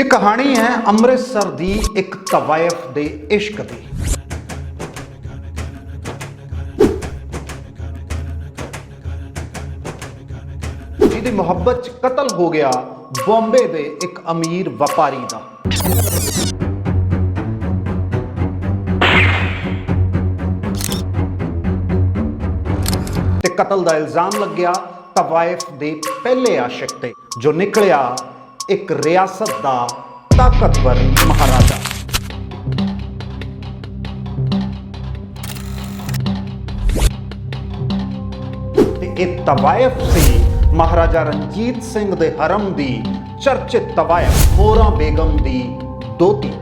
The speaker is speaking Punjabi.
ਇਹ ਕਹਾਣੀ ਹੈ ਅੰਮ੍ਰਿਤਸਰ ਦੀ ਇੱਕ ਤਵਾਇਫ ਦੇ ਇਸ਼ਕ ਦੀ। ਜਿਹਦੀ ਮੁਹੱਬਤ ਚ ਕਤਲ ਹੋ ਗਿਆ ਬੰਬੇ ਦੇ ਇੱਕ ਅਮੀਰ ਵਪਾਰੀ ਦਾ। ਤੇ ਕਤਲ ਦਾ ਇਲਜ਼ਾਮ ਲੱਗਿਆ ਤਵਾਇਫ ਦੇ ਪਹਿਲੇ ਆਸ਼ਿਕ ਤੇ, ਜੋ ਨਿਕਲਿਆ ਇੱਕ ਰਿਆਸਤ ਦਾ ਤਾਕਤਵਰ ਮਹਾਰਾਜਾ। ਤੇ ਇਹ ਤਵਾਇਫ ਸੀ ਮਹਾਰਾਜਾ ਰਣਜੀਤ ਸਿੰਘ ਦੇ ਹਰਮ ਦੀ ਚਰਚਿਤ ਤਵਾਇਫ, ਹੋਰਾਂ ਬੇਗਮ ਦੀ ਦੋਤੀ